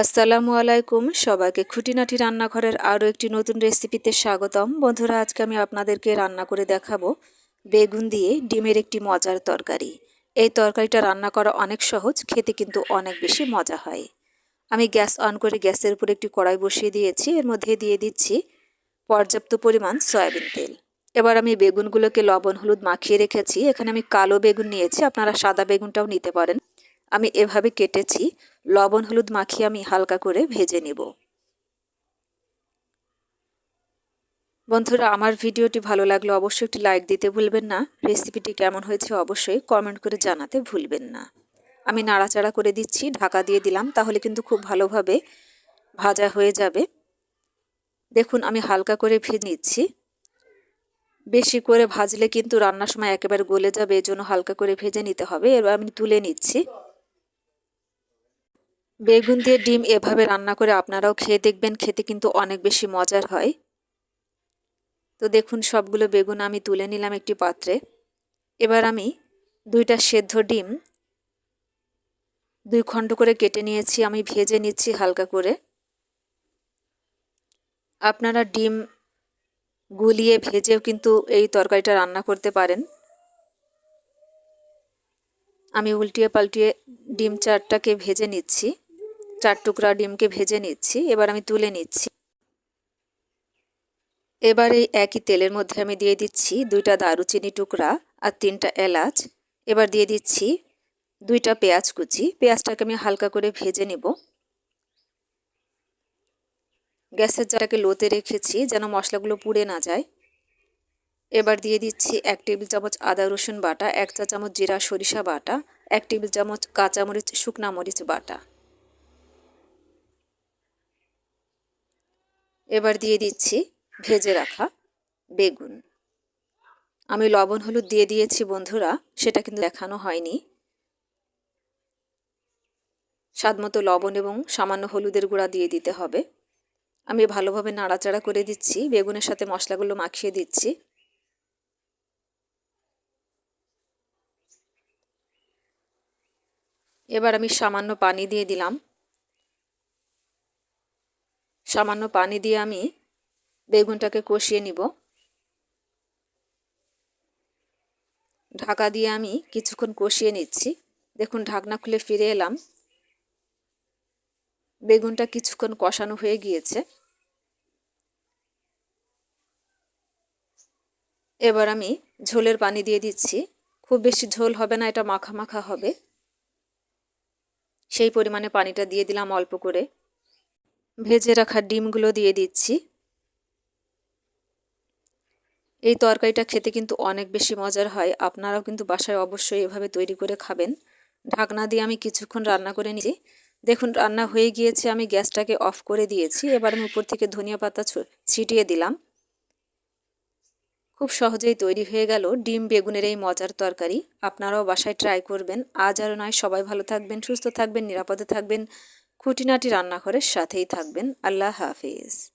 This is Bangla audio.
আসসালামু আলাইকুম। সবাইকে খুঁটিনাটি রান্নাঘরের আরও একটি নতুন রেসিপিতে স্বাগতম। বন্ধুরা, আজকে আমি আপনাদেরকে রান্না করে দেখাবো বেগুন দিয়ে ডিমের একটি মজার তরকারি। এই তরকারিটা রান্না করা অনেক সহজ, খেতে কিন্তু অনেক বেশি মজা হয়। আমি গ্যাস অন করে গ্যাসের উপর একটি কড়াই বসিয়ে দিয়েছি। এর মধ্যে দিয়ে দিচ্ছি পর্যাপ্ত পরিমাণ সয়াবিন তেল। এবার আমি বেগুনগুলোকে লবণ, হলুদ মাখিয়ে রেখেছি। এখানে আমি কালো বেগুন নিয়েছি। আপনারা সাদা বেগুনটাও নিতে পারেন। আমি এভাবে কেটেছি। লবণ, হলুদ মাখিয়ে আমি হালকা করে ভেজে নেব। বন্ধুরা, আমার ভিডিওটি ভালো লাগলে অবশ্যই একটি লাইক দিতে ভুলবেন না। রেসিপিটি কেমন হয়েছে অবশ্যই কমেন্ট করে জানাতে ভুলবেন না। আমি নাড়াচাড়া করে দিচ্ছি, ঢাকা দিয়ে দিলাম, তাহলে কিন্তু খুব ভালোভাবে ভাজা হয়ে যাবে। দেখুন, আমি হালকা করে ভেজে নিচ্ছি। বেশি করে ভাজলে কিন্তু রান্নার সময় একেবারে গলে যাবে, এজন্য হালকা করে ভেজে নিতে হবে। এবার আমি তুলে নিচ্ছি। বেগুন দিয়ে ডিম এভাবে রান্না করে আপনারাও খেয়ে দেখবেন, খেতে কিন্তু অনেক বেশি মজার হয়। তো দেখুন, সবগুলো বেগুন আমি তুলে নিলাম একটি পাত্রে। এবার আমি দুইটা সেদ্ধ ডিম দুই খণ্ড করে কেটে নিয়েছি, আমি ভেজে নিচ্ছি হালকা করে। আপনারা ডিম গুলিয়ে ভেজেও কিন্তু এই তরকারিটা রান্না করতে পারেন। আমি উল্টিয়ে পাল্টিয়ে ডিম চারটাকে ভেজে নিচ্ছি। চার টুকরা ডিমকে ভেজে নিচ্ছি, এবার আমি তুলে নিচ্ছি। এবার এই একই তেলের মধ্যে আমি দিয়ে দিচ্ছি দুইটা দারুচিনি টুকরা আর তিনটা এলাচ। এবার দিয়ে দিচ্ছি দুইটা পেঁয়াজ কুচি। পেঁয়াজটাকে আমি হালকা করে ভেজে নেব। গ্যাসের জারাকে লোতে রেখেছি যেন মশলাগুলো পুড়ে না যায়। এবার দিয়ে দিচ্ছি এক টেবিল চামচ আদা রসুন বাটা, এক চা চামচ জিরা সরিষা বাটা, এক টেবিল চামচ কাঁচামরিচ, শুকনা মরিচ বাটা। এবার দিয়ে দিচ্ছি ভেজে রাখা বেগুন। আমি লবণ, হলুদ দিয়ে দিয়েছি বন্ধুরা, সেটা কিন্তু দেখানো হয়নি। স্বাদমতো লবণ এবং সামান্য হলুদের গুঁড়া দিয়ে দিতে হবে। আমি ভালোভাবে নাড়াচাড়া করে দিচ্ছি, বেগুনের সাথে মশলাগুলো মাখিয়ে দিচ্ছি। এবার আমি সামান্য পানি দিয়ে দিলাম। সামান্য পানি দিয়ে আমি বেগুনটাকে কষিয়ে নিব। ঢাকা দিয়ে আমি কিছুক্ষণ কষিয়ে নিচ্ছি। দেখুন, ঢাকনা খুলে ফিরে এলাম। বেগুনটা কিছুক্ষণ কষানো হয়ে গিয়েছে। এবার আমি ঝোলের পানি দিয়ে দিচ্ছি। খুব বেশি ঝোল হবে না, এটা মাখা মাখা হবে। সেই পরিমাণে পানিটা দিয়ে দিলাম অল্প করে। ভেজে রাখা ডিমগুলো দিয়ে দিচ্ছি। এই তরকারিটা খেতে কিন্তু অনেক বেশি মজার হয়। আপনারাও কিন্তু বাসায় অবশ্যই এভাবে তৈরি করে খাবেন। ঢাকনা দিয়ে আমি কিছুক্ষণ রান্না করে নিয়েছি। দেখুন, রান্না হয়ে গিয়েছে। আমি গ্যাসটাকে অফ করে দিয়েছি। এবার আমি উপর থেকে ধনিয়া পাতা ছিটিয়ে দিলাম। খুব সহজেই তৈরি হয়ে গেল ডিম বেগুনের এই মজার তরকারি। আপনারাও বাসায় ট্রাই করবেন। আজ আর নয়। সবাই ভালো থাকবেন, সুস্থ থাকবেন, নিরাপদে থাকবেন। খুঁটিনাটি রান্নাঘরের সাথেই থাকবেন। আল্লাহ হাফিজ।